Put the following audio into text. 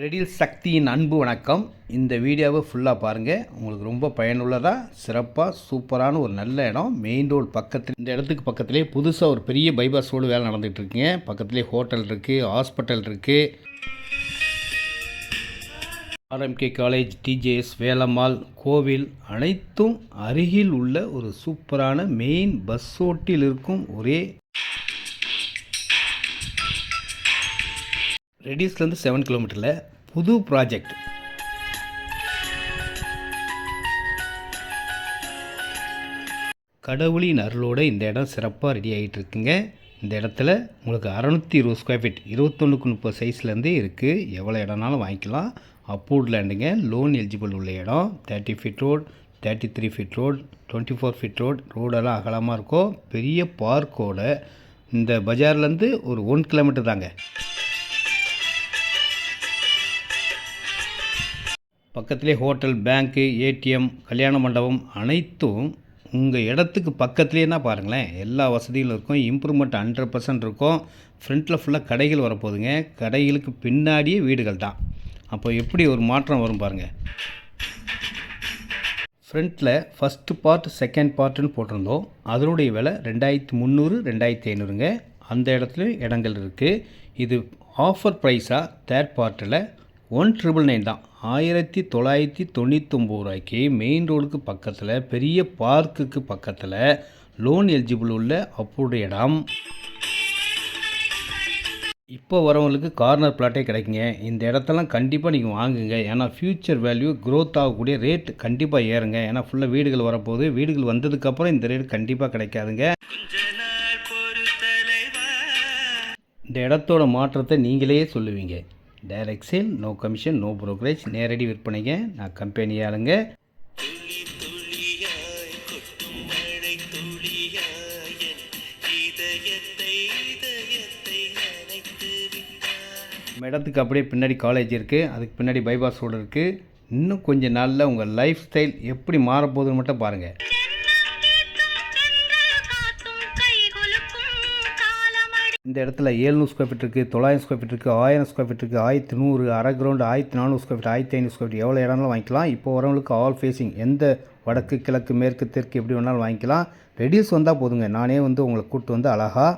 ரெடில் சக்தியின் அன்பு வணக்கம். இந்த வீடியோவை ஃபுல்லாக பாருங்கள் உங்களுக்கு ரொம்ப பயனுள்ளதாக சிறப்பாக சூப்பரான ஒரு நல்ல இடம். மெயின் ரோடு பக்கத்தில் இந்த இடத்துக்கு பக்கத்துலேயே புதுசாக ஒரு பெரிய பைபாஸ் ரோடு வேலை நடந்துகிட்டு இருக்குங்க. பக்கத்துலேயே ஹோட்டல் இருக்குது ஹாஸ்பிட்டல் இருக்குது ஆர்எம்கே காலேஜ் டிஜேஎஸ் வேலம்மாள் கோவில் அனைத்தும் அருகில் உள்ள ஒரு சூப்பரான மெயின் பஸ் ஓட்டில் இருக்கும் ஒரே ரெடியூஸ்லேருந்து செவன் கிலோமீட்டரில் புது ப்ராஜெக்ட். கடவுளின் அருளோடு இந்த இடம் சிறப்பாக ரெடி ஆகிட்டு இருக்குங்க. இந்த இடத்துல உங்களுக்கு அறநூற்றி இருபது ஸ்கொயர் ஃபீட் இருபத்தொன்றுக்கு முப்பது சைஸ்லேருந்தே இருக்குது எவ்வளோ இடம்னாலும் வாங்கிக்கலாம். அப்ரூவ்ட் லேண்டுங்க லோன் எலிஜிபிள் உள்ள இடம். Thirty feet road thirty three feet road twenty four feet road ரோடெல்லாம் அகலமாக இருக்கும். பெரிய பார்க்கோட இந்த பஜார்லேருந்து ஒரு ஒன் கிலோமீட்டர் தாங்க. பக்கத்திலே ஹோட்டல் பேங்க்கு ஏடிஎம் கல்யாண மண்டபம் அனைத்தும் உங்கள் இடத்துக்கு பக்கத்துலேயே பாருங்களேன். எல்லா வசதிகளும் இருக்கும். இம்ப்ரூவ்மெண்ட் ஹண்ட்ரட் பர்சன்ட் இருக்கும். ஃப்ரண்ட்டில் ஃபுல்லாக கடைகள் வரப்போகுதுங்க. கடைகளுக்கு பின்னாடியே வீடுகள் தான். அப்போ எப்படி ஒரு மாற்றம் வரும் பாருங்கள் ஃப்ரண்ட்டில் ஃபஸ்ட்டு பார்ட் செகண்ட் பார்ட்டுன்னு போட்டிருந்தோம். அதனுடைய விலை ரெண்டாயிரத்தி முந்நூறு ரெண்டாயிரத்தி ஐநூறுங்க. அந்த இடத்துலையும் இடங்கள் இருக்குது இது ஆஃபர் ப்ரைஸாக தேர்ட் பார்ட்டில் ஒன் ட்ரிபிள் நைன் தான். ஆயிரத்தி தொள்ளாயிரத்தி தொண்ணூத்தொம்பது ரூபாய்க்கு மெயின் ரோடுக்கு பக்கத்தில் பெரிய பார்க்குக்கு பக்கத்தில் லோன் எலிஜிபிள் உள்ள அப்போடைய இடம். இப்போ வரவங்களுக்கு கார்னர் பிளாட்டே கிடைக்குங்க. இந்த இடத்தெல்லாம் கண்டிப்பாக நீங்கள் வாங்குங்க. ஏன்னா ஃப்யூச்சர் வேல்யூ க்ரோத் ஆகக்கூடிய ரேட் கண்டிப்பாக ஏறுங்க. ஏன்னா ஃபுல்லாக வீடுகள் வரப்போகுது. வீடுகள் வந்ததுக்கப்புறம் இந்த ரேட் கண்டிப்பாக கிடைக்காதுங்க. இந்த இடத்தோட மாற்றத்தை நீங்களே சொல்லுவீங்க. Direct sale no commission no brokerage நேரடி விற்பனைங்க. நான் கம்பெனி ஆளுங்க. இடத்துக்கு அப்படியே பின்னாடி காலேஜ் இருக்குது அதுக்கு பின்னாடி பைபாஸ் ரோடு இருக்குது இன்னும் கொஞ்சம் நாளில் உங்கள் லைஃப் ஸ்டைல் எப்படி மாறப்போகுதுன்னு மட்டும் பாருங்கள் இந்த இடத்துல ஏழ்நூறு ஸ்கொயர் ஃபீட் இருக்குது தொள்ளாயிரம் ஸ்கொயர் ஃபீட் இருக்குது ஆயிரம் ஸ்கொயர் ஃபீட் இருக்குது ஆயிரத்தி நூறு அரை கிரவுண்டு ஆயிரத்தி நானூறு ஸ்கொயர் ஃபீட் ஆயிரத்தி ஐநூறு ஸ்கொயர் ஃபீட் எவ்வளோ இடம்லாம் வாங்கிக்கலாம். இப்போ வரவங்களுக்கு ஆல் ஃபேஸிங் எந்த வடக்கு கிழக்கு மேற்கு தெற்கு எப்படி வேணாலும் வாங்கிக்கலாம். ரெடியூஸ் வந்தால் போதுங்க. நானே வந்து உங்களை கூப்பிட்டு வந்து அழகாக